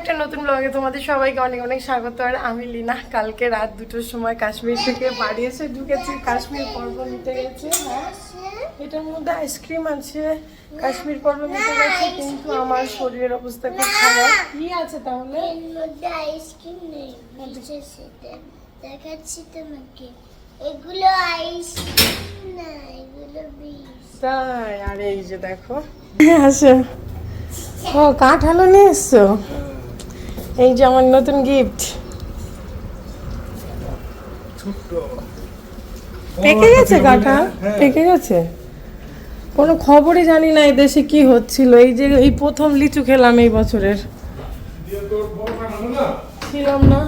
একটা নতুন ব্লগে তোমাদের সবাইকে অনেক অনেক স্বাগত। আর আমি লিনা কালকে রাত দুটোর সময় কাশ্মীর থেকে বাড়ি এসে ঢুকেছি। কাশ্মীর পর্ব মিটে গেছে হ্যাঁ। এটার মধ্যে আইসক্রিম আছে কাশ্মীর পর্ব মিটে গেছে কিন্তু আমার শরীরের অবস্থা খুব খারাপ। কি আছে তাহলে? আইসক্রিম নেই দেখাচ্ছি তোমাকে। এগুলো আইসক্রিম না এগুলো তাই আর এই যে দেখো। আসো। ও কাঠালো নিয়ে এসছো? এই যে আমার নতুন গিফট পেকে গেছে কাঁঠাল পেকে গেছে? কোনো খবরই জানি না এই দেশে কি হচ্ছিল। এই যে এই প্রথম লিচু খেলাম এই বছরের। ছিলাম না?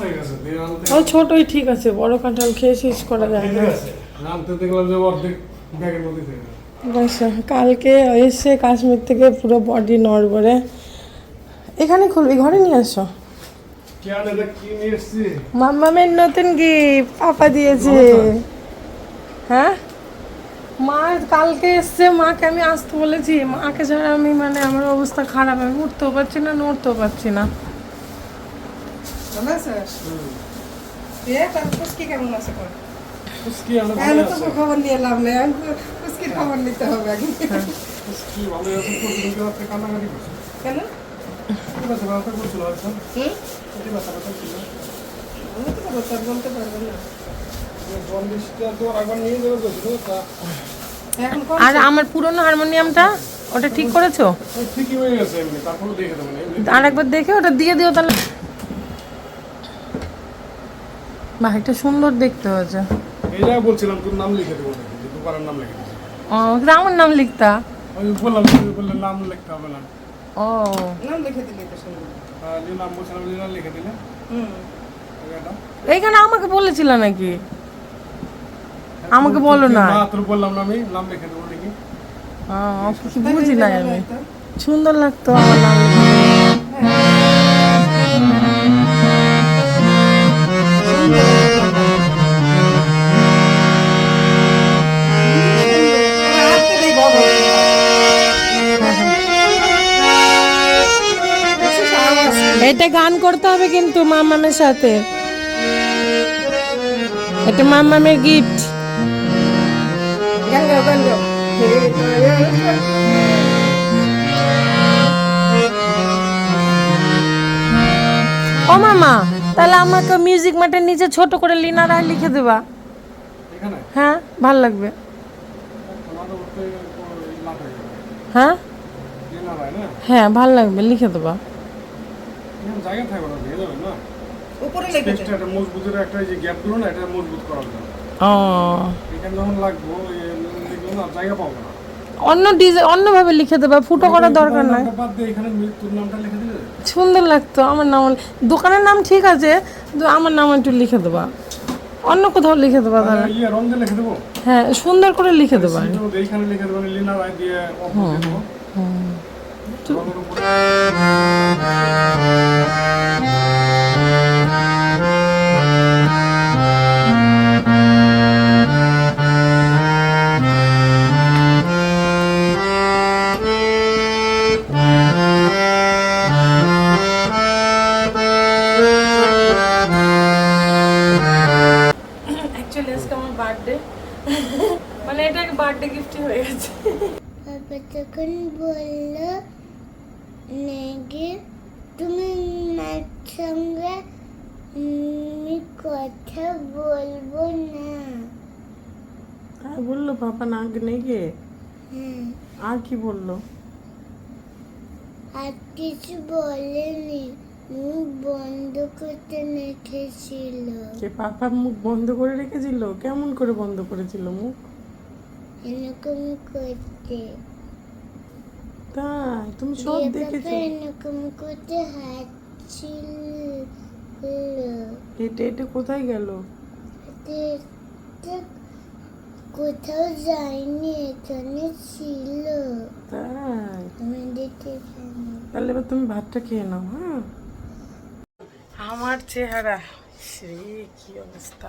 হয়ে ও ছোটই ঠিক আছে বড় কাঁঠাল খেয়ে শেষ করা যায় না। দেখলাম যে অর্ধেক ব্যাগের মধ্যে আচ্ছা কালকে এসে কাশ্মীর থেকে পুরো বডি নড়বড়ে। এখানে খুলবি ঘরে নিয়ে আসো। মাম্মামের নতুন গিফট পাপা দিয়েছে। হ্যাঁ? মা কালকে এসছে মাকে আমি আসতে বলেছি মাকে ছাড়া আমি মানে আমার অবস্থা খারাপ আমি উঠতেও পারছি না নড়তেও পারছি না। কেমন আছে? তো খবর নিয়ে লাভ নেই, এখন তো খবর নিতে হবে আগে। ভালো আছে কান্নাকাটি করছে। কেন? আর আমার পুরনো হারমোনিয়ামটা ওটা ঠিক করেছ? ও ঠিকই হয়ে গেছে এমনি তারপরে দেখে দেবেন এমনি আর একবার দেখে ওটা দিয়ে দিও তাহলে। বাহ এটা সুন্দর দেখতে হয়েছে। এই বলছিলাম তোর নাম লিখে দেবো নাকি? যে দোকানের নাম লিখে দিচ্ছি ও আমার নাম লিখতা? আমি বললাম তুমি বললে নাম লিখতে হবে না। ও। নাম লিখে দিলি তো সুন্দর। লিনাম বলছিলাম লিনা লিখে দিলে। হুম। এইখানে আমাকে বলেছিল নাকি? আমাকে বলো না। না তোর বললাম না আমি নাম লিখে দেবো নাকি বুঝি নাই আমি। সুন্দর লাগতো আমার নাম এটা গান করতে হবে কিন্তু মামামের সাথে। এটা মামামের গিফট। ও মামা তাহলে আমাকে মিউজিক ম্যাটের নিচে ছোট করে লিনা রায় লিখে দেবা। হ্যাঁ ভালো লাগবে। হয়ে? হ্যাঁ ভালো লাগবে লিখে দেবা। জায়গা থাকবে না ভেঙে যাবে না। উপরে লেগে একটা মজবুতের একটা যে গ্যাপগুলো না এটা মজবুত করার জন্য ও। এখানে যখন লাগবো দেখব না জায়গা পাবো না। অন্য ডিজাইন অন্যভাবে লিখে দেবা ফুটো করার দরকার নাই। নামটা বাদ দিয়ে এখানে তোর নামটা লিখে দিলে? সুন্দর লাগতো আমার নাম দোকানের নাম ঠিক আছে আমার নাম একটু লিখে দেবা। অন্য কোথাও লিখে দেবা তাহলে। ইয়ে হ্যাঁ সুন্দর করে লিখে দেবা। এইখানে লিখে দেবো লিনা রায় দিয়ে 저... কথা বলব না। আর বলল পাপা নাক নেগে হ্যাঁ। আর কি বলল? আর কিছু বলেনি। মুখ বন্ধ করতে রেখেছিল। যে পাপা মুখ বন্ধ করে রেখেছিল? কেমন করে বন্ধ করেছিল মুখ? এরকম করতে। তাই তুমি সব দেখেছ। এরকম করতে হাঁটছিল এটা এটা কোথায় গেল? কোথাও যায়নি এখানে ছিল। তাই? তাহলে এবার তুমি ভাতটা খেয়ে নাও হ্যাঁ? আমার চেহারা শ্রী কি অবস্থা?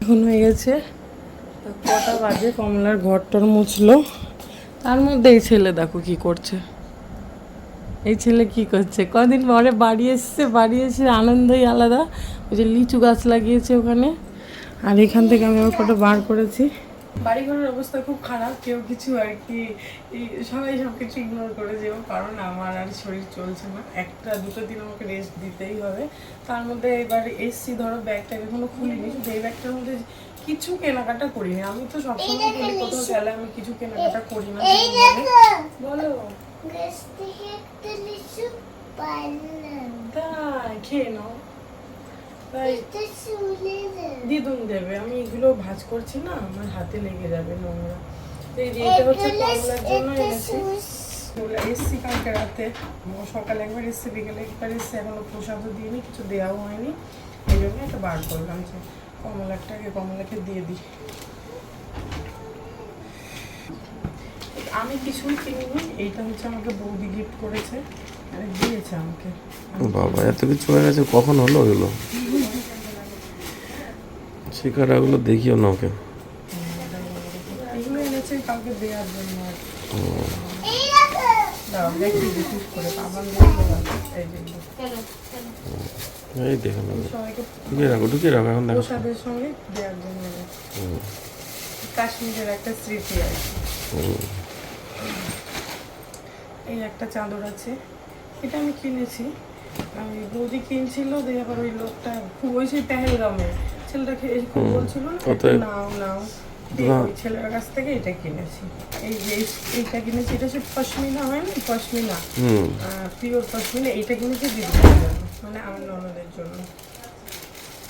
এখন হয়ে গেছে কটা বাজে কমলার ঘরটর মুছলো। তার মধ্যে এই ছেলে দেখো কি করছে। এই ছেলে কি করছে? কদিন পরে বাড়ি এসছে বাড়ি এসে আনন্দই আলাদা। ওই যে লিচু গাছ লাগিয়েছে ওখানে। আর এখান থেকে আমি ওর ফটো বার করেছি। বাড়ি ঘরের অবস্থা খুব খারাপ কেউ কিছু আর কি। সবাই সব কিছু ইগনোর করে যেও কারণ আমার আর শরীর চলছে না। একটা দুটো দিন আমাকে রেস্ট দিতেই হবে। তার মধ্যে এবার এসছি ধরো ব্যাগটা এখনও খুলিনি। শুধু এই ব্যাগটার মধ্যে কিছু কেনাকাটা করিনি। আমি তো সবসময় বলি কোথাও গেলে আমি কিছু কেনাকাটা করি না। বলো। গাছ থেকে একটা লিচু পারলাম তাই খেয়ে নাও তাই এটা চুলে দেব দিদুন দেবে আমি এগুলো ভাজ করছি না আমার হাতে লেগে যাবে নোংরা এই যে এটা হচ্ছে কমলার জন্য এনেছি এগুলো এসছি কালকে রাতে সকালে একবার এসছে বিকেলে একবার এসছে এখনও প্রসাদও দিইনি কিছু দেওয়াও হয়নি এই জন্য একটা বার করলাম যে কমলাটাকে কমলাকে দিয়ে দিই আমি কিছুই কিনিনি এইটা হচ্ছে আমাকে বৌদি গিফট করেছে আর দিয়েছে আমাকে। বাবা এত কিছু হয়ে গেছে কখন হলো ওগুলো শিকারাগুলো দেখিও না ওকে। এগুলো এনেছে কাউকে দেওয়ার জন্য। আর এই দেখো নেব ঢুকিয়ে রাখো ঢুকিয়ে রাখো এখন দেখো। কাশ্মীরের একটা স্মৃতি কি। এই একটা চাদর আছে। এটা আমি কিনেছি। আমি বৌদি কিনছিল দিয়ে আবার ওই লোকটা খুব ওই সেই পেহেলগামে ছেলেটাকে এই খুব বলছিল না নাও নাও। ওই ছেলের কাছ থেকে এটা কিনেছি। এই যে এই- এইটা কিনেছি এটা হচ্ছে পশমিনা হয় না পশমিনা। পিওর পশমিনা এইটা কিনেছি দিদিভাইয়ের জন্য মানে আমার ননদের জন্য।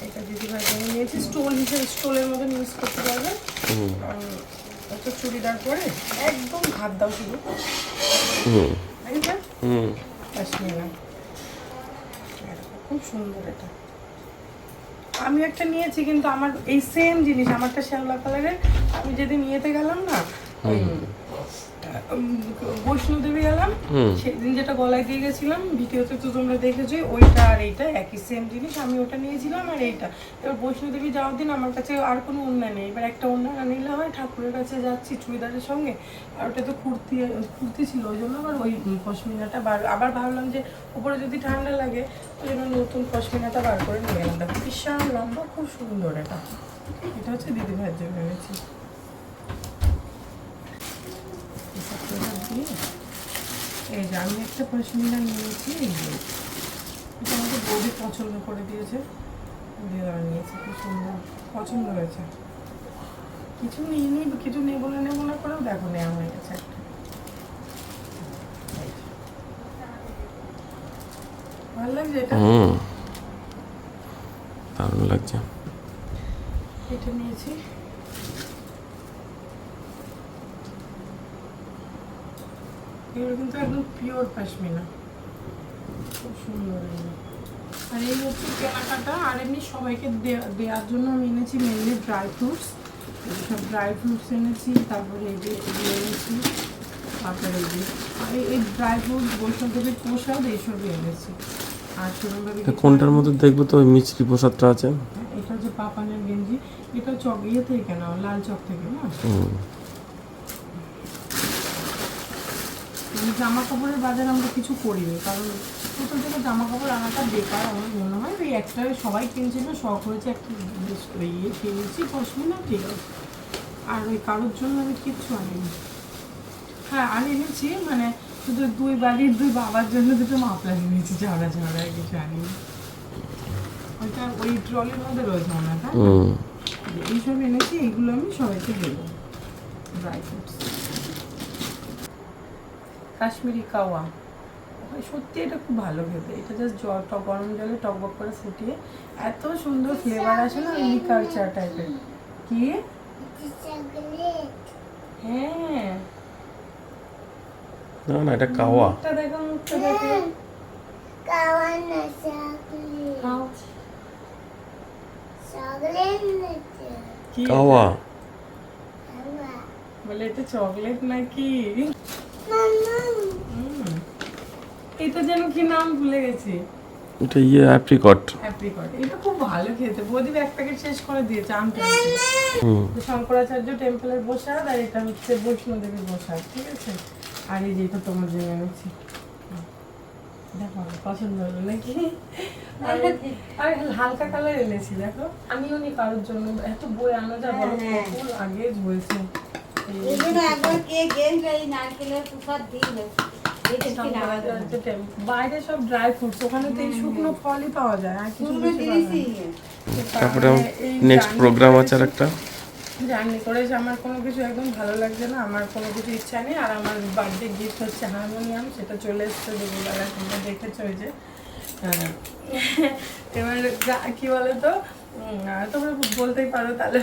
এটা দিদিভাইয়ের জন্য নিয়েছি স্টোল হিসেবে স্টোলের মতন ইউজ করতে পারবে চুড়িদার পরে একদম ভাত দাও শুধু। হুম। এইটা হুম। কাশ্মীরা খুব সুন্দর এটা। আমি একটা নিয়েছি কিন্তু আমার এই সেম জিনিস আমারটা শ্যাওলা কালারের আমি যেদিন ইয়েতে গেলাম না বৈষ্ণোদেবী গেলাম। সেদিন যেটা গলায় দিয়ে গেছিলাম ভিডিওতে তো তোমরা দেখেছোই ওইটা আর এইটা একই সেম জিনিস আমি ওটা নিয়েছিলাম আর এইটা। এবার বৈষ্ণোদেবী যাওয়ার দিন আমার কাছে আর কোনো ওড়না নেই। এবার একটা ওড়না নিলে হয় ঠাকুরের কাছে যাচ্ছি চুড়িদারের সঙ্গে আর ওটা তো কুর্তি কুর্তি ছিল ওই জন্য আবার ওই পশমিনাটা বার আবার ভাবলাম যে উপরে যদি ঠান্ডা লাগে ওই জন্য নতুন পশমিনাটা বার করে নিয়ে দেখো বিশাল লম্বা খুব সুন্দর এটা। এটা হচ্ছে দিদি ভাইয়ের জন্য এনেছি এসব প্রসাদ দিয়ে এই যে আমি একটা পশমিনা নিয়েছি এই যে। এটা আমাকে বৌদি পছন্দ করে দিয়েছে। দিয়ে নিয়েছি খুব সুন্দর পছন্দ হয়েছে। কিছু নিয়ে নিই কিছু নেব না নেব না করেও দেখো নেওয়া হয়ে গেছে একটা। ভালো লাগছে এটা? দারুণ লাগছে। এটা নিয়েছি। এগুলো কিন্তু একদম পিওর পাশমিনা খুব সুন্দর আর এই হচ্ছে কেনাকাটা আর এমনি সবাইকে দেওয়ার জন্য আমি এনেছি মেনলি ড্রাই ফ্রুটস সব ড্রাই ফ্রুটস এনেছি তারপরে এই যে এনেছি তারপরে এই যে আর এই- ড্রাই ফ্রুটস বৈষ্ণবদেবীর প্রসাদ এইসবই এনেছি। আর সেরকমভাবে কোনটার মধ্যে দেখব তো ওই মিষ্টি প্রসাদটা আছে? এটা হচ্ছে পাপানের গেঞ্জি। এটা চক ইয়ে থেকে কেনা লাল চক থেকে না হুম এই জামা কাপড়ের বাজার আমরা কিছু করিনি কারণ কোথাও থেকে জামা কাপড় আনাটা বেকার আমার মনে হয়। ওই একটা সবাই কিনছিল শখ হয়েছে একটা ইয়ে কিনেছি পশমিনা ঠিক আছে আর ওই কারোর জন্য আমি কিচ্ছু আনিনি। হ্যাঁ আর এনেছি মানে শুধু দুই বাড়ির দুই বাবার জন্য দুটো মাফলার নিয়েছি ঝাড়া ঝাড়া কিছু আনিনি। ওইটা ওই ট্রলের মধ্যে রয়েছে তাই এইসব এনেছি এইগুলো আমি সবাইকে দেবো। Dry fruits Kashmiri kahwa. সত্যি এটা খুব ভালো খেতে এটা জাস্ট জল টক গরম জলে টক টকবক করে ফুটিয়ে এত সুন্দর ফ্লেভার আসে না লিকার চা টাইপের কি? চকলেট হ্যাঁ। না না এটা কাওয়া। মুখটা দেখো মুখটা দেখো। কাওয়া না চকলেট চকলেট না কি? কাওয়া। বলে এটা চকলেট নাকি। এটা যেন কি নাম ভুলে গেছি। এটা ইয়ে অ্যাপ্রিকট অ্যাপ্রিকট এটা খুব ভালো খেতে এক প্যাকেট শেষ করে দিয়েছে আম টেম্পল শঙ্করাচার্য টেম্পলের প্রসাদ আর এটা হচ্ছে বৈষ্ণোদেবীর প্রসাদ ঠিক আছে? আর এই যেটা তোমার জন্য এনেছি। দেখো পছন্দ হলো নাকি? আর হালকা কালার এনেছি দেখো। আমিও নি কারোর জন্য। এত বই আনা যা বলো কত আগে বলছে এগুলো একবার কে গেল এই নারকেলের প্রসাদ দিল এটা কি না। বাইরে সব ড্রাই ফ্রুটস ওখানে তো এই শুকনো ফলই পাওয়া যায় আর কিছু পুরো কিছু পাওয়া যায় জিনিসই না। তারপরে নেক্সট জার্নি প্রোগ্রাম করে আছে আর একটা জার্নি করে এসে আমার কোনো কিছু একদম ভালো লাগছে না আমার কোনো কিছু ইচ্ছা নেই আর আমার বার্থডে গিফট হচ্ছে হারমোনিয়াম সেটা চলে এসছে দুপুরবেলা তোমরা দেখেছ ওই যে। এবার কি বলো তো উম, আহ, তোমরা বলতেই পারো তাহলে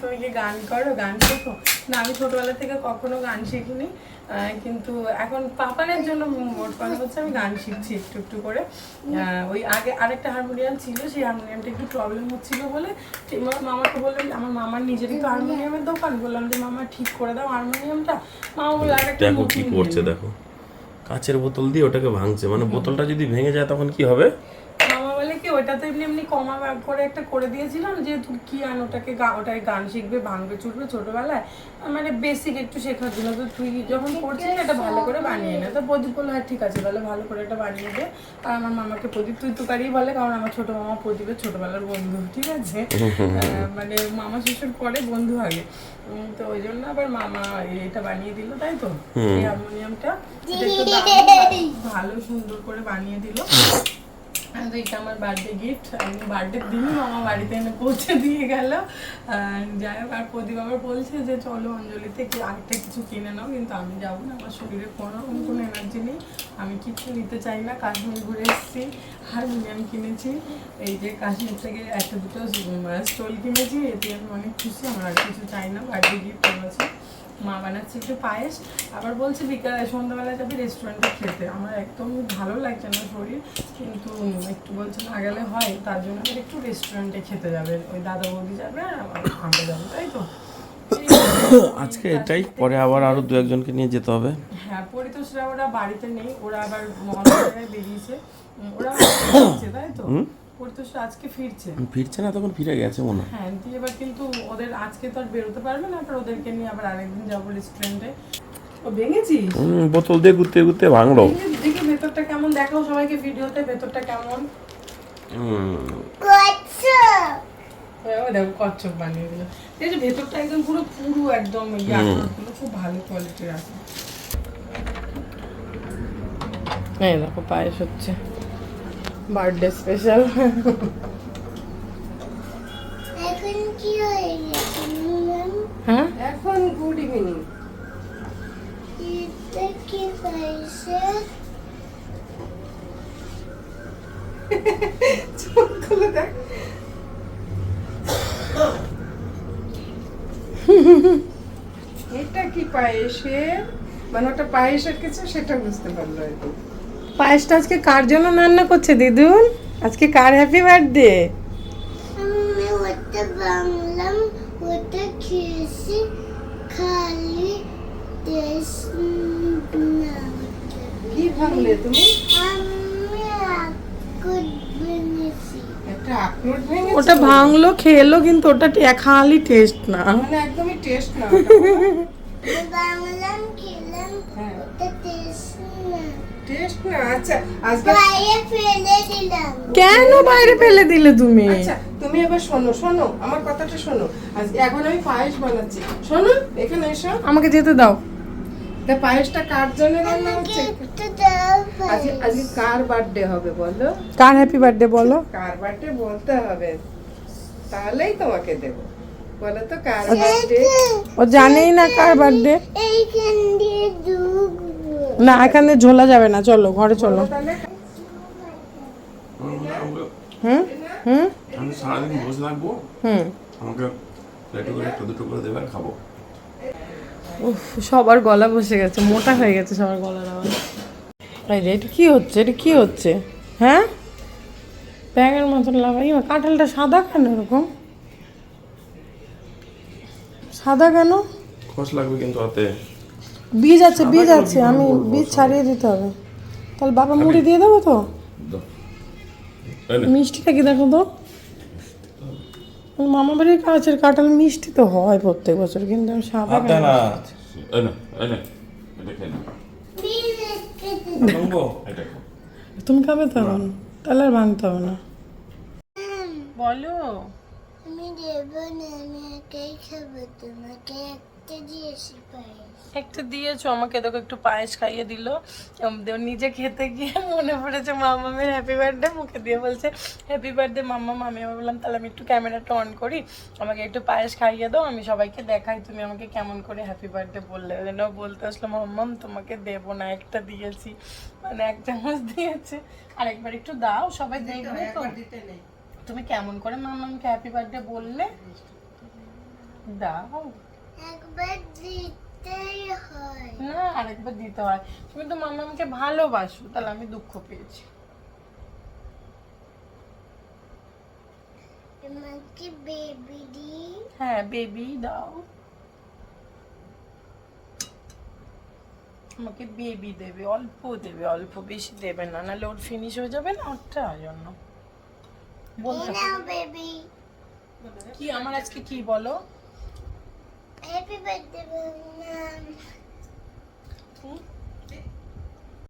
তুমি কি গান করো? গান শেখো? না আমি ছোটবেলা থেকে কখনো গান শিখিনি আহ, কিন্তু এখন পাপানের জন্য মোট কথা হচ্ছে আমি গান শিখছি একটু একটু করে। ওই আগে আরেকটা হারমোনিয়াম ছিল সেই হারমোনিয়ামটা একটু প্রবলেম হচ্ছিল বলে ঠিক আমার মামাকে বললাম আমার মামার নিজেরই তো হারমোনিয়ামের দোকান বললাম যে মামা ঠিক করে দাও হারমোনিয়ামটা। মামা বলল আরেকটা দেখো কি করছে দেখো। কাচের বোতল দিয়ে ওটাকে ভাঙছে মানে বোতলটা যদি ভেঙে যায় তখন কি হবে মামা বলে কি ওটা তো এমনি এমনি কমা বা- করে একটা করে দিয়েছিলাম যে তুই কি আন ওটাকে গা- ওটাই গান শিখবে ভাঙবে চুটবে ছোটবেলায়? মানে বেসিক একটু শেখার জন্য। তো তুই যখন করছিস এটা ভালো করে বানিয়ে নে। তো প্রদীপ বলল হ্যাঁ ঠিক আছে তাহলে ভালো করে এটা বানিয়ে দে। আর আমার মামাকে প্রদীপ তুই তুকারি বলে কারণ আমার ছোট মামা প্রদীপের ছোটবেলার বন্ধু ঠিক আছে? আহ, মানে মামা শ্বশুর পরে বন্ধু আগে। তো ওই জন্য আবার মামা এটা বানিয়ে দিল তাই তো? এই হারমোনিয়ামটা একটু ভালো সুন্দর করে বানিয়ে দিল। তো এটা আমার বার্থডে গিফট আমি বার্থডে দিন মামা বাড়িতে এনে পৌঁছে দিয়ে গেল। যাই হোক, আর প্রদীপ আবার বলছে যে, চলো অঞ্জলিতে কি আরেকটা কিছু কিনে নাও, কিন্তু আমি যাব না, আমার শরীরে কোনো রকম, কোনো এনার্জি নেই। আমি কিছু নিতে চাই না, কাশ্মীর ঘুরে এসেছি হারমোনিয়াম কিনেছি। এই যে কাশ্মীর থেকে একটা দুটো স্টোল কিনেছি, এতে আমি অনেক খুশি, আমার আর কিছু চাই না বার্থডে গিফট আছে। মা বানাচ্ছে একটু পায়েস, আবার বলছে বিকাল সন্ধ্যাবেলা যাবে রেস্টুরেন্টে খেতে। আমার একদম ভালো লাগছে না শরীর কিন্তু একটু বলছে না গেলে হয় তার জন্য আবার একটু রেস্টুরেন্টে খেতে যাবে। ওই দাদা বৌদি যাবে আর আমার- যাব তাই তো? আজকে এটাই পরে আবার আরও দু একজনকে নিয়ে যেতে হবে। হ্যাঁ পরিতোষরা ওরা বাড়িতে নেই ওরা আবার মহালয়ায় বেরিয়েছে। ওরা ফিরছে তাই তো? পরিতোষরা আজকে ফিরছে। ফিরছে না তখন ফিরে গেছে মনে হয়। হ্যাঁ দিয়ে এবার কিন্তু ওদের আজকে তো আর বেরোতে পারবে না আবার ওদেরকে নিয়ে আবার আরেকদিন যাব রেস্টুরেন্টে ভেঙেছিস? হুম, বোতল দিয়ে ঘুরতে ঘুরতে ভাঙলো। দেখি- ভেতরটা কেমন দেখাও সবাইকে ভিডিওতে ভেতরটা কেমন। হ্যাঁ, দেখো কচ্ছপ বানিয়ে দিল। এই যে ভেতরটা একদম পুরো পুরো একদম ইয়ে খুব ভালো কোয়ালিটির আছে এই দেখো পায়েস হচ্ছে। বার্থডে স্পেশাল এখন কি হয়ে গেছে হ্যাঁ? এখন গুড ইভিনিং চোখগুলো দেখ। এটা কি পায়েসের? মানে ওটা পায়েসের কিছু সেটা বুঝতে পারল কি। পায়েসটা আজকে কার জন্য রান্না করছে দিদুন? আজকে কার হ্যাপি বার্থডে আমি ওটা বাংলাম ওটা খেয়েছি খালি কি ভাঙলে তুমি? ওটা ভাঙলো খেলো কিন্তু ওটা খালি টেস্ট না। মানে একদমই টেস্ট না হ্যাঁ। আচ্ছা কেন বাইরে ফেলে দিলে তুমি? আচ্ছা তুমি এবার শোনো শোনো আমার কথাটা শোনো। আজ এখন আমি পায়েস বানাচ্ছি। শোনো এখানে এসো। আমাকে যেতে দাও। তা পায়েসটা কার জন্য রান্না হচ্ছে? আজকে আজকে কার বার্থডে হবে বলো? কার হ্যাপি বার্থডে বলো? কার বার্থডে বলতে হবে। তাহলেই তোমাকে দেব। বলো তো কার বার্থডে ও জানেই না কার বার্থডে না এখানে ঝোলা যাবে না চলো ঘরে চলো। হুম? হুম? আমি সারাদিন বসে থাকব হুম। আমাকে প্লেটে করে একটা দুটো করে দেবে আর খাব। সবার গলা বসে গেছে মোটা হয়ে গেছে সবার গলার আওয়াজ। এটা কি হচ্ছে? এটা কি হচ্ছে? হ্যাঁ? ব্যাঙের মতন লাগাই কাঁঠালটা সাদা কেন এরকম? সাদা কেন? খোঁজ লাগবে কিন্তু হাতে। বীজ আছে বীজ আছে আমি বীজ ছাড়িয়ে দিতে হবে। তাহলে বাবা মুড়ি দিয়ে দেবো তো? মিষ্টিটা কি দেখো তো? মামা বাড়ির কাছের কাঁঠাল মিষ্টি তো হয় প্রত্যেক বছর কিন্তু আমি সাদা না। তুমি খাবে তখন তাহলে আর ভাঙতে হবে না। বলো। আমি দেবো না আমি একাই খাব তোমাকে একটা দিয়েছি পায়ে একটু দিয়েছ আমাকে দেখো একটু পায়েস খাইয়ে দিল। নিজে খেতে গিয়ে মনে পড়েছে মামামের হ্যাপি বার্থডে মুখে দিয়ে বলছে হ্যাপি বার্থডে মাম্মা আমি আবার বললাম তাহলে আমি একটু ক্যামেরাটা অন করি। আমাকে একটু পায়েস খাইয়ে দাও আমি সবাইকে দেখাই তুমি আমাকে কেমন করে হ্যাপি বার্থডে বললে? জন্য বলতে আসলো মাম্মাম তোমাকে দেবো না একটা দিয়েছি। মানে এক চামচ দিয়েছে। আর একবার একটু দাও সবাই দেখবে তো। তুমি কেমন করে মাম্মামকে হ্যাপি বার্থডে বললে? দাও। একবার না আরেকবার দিতে হয়। তুমি তো মামামকে ভালোবাসো তাহলে আমি দুঃখ পেয়েছি। তোমাকে বেবি দি। হ্যাঁ বেবি দাও। আমাকে বেবি দেবে অল্প দেবে অল্প বেশি দেবে না নাহলে ওর ফিনিশ হয়ে যাবে না ওরটা জন্য। বলতে। কি আমার আজকে কি বলো? Happy birthday ma'am hmm?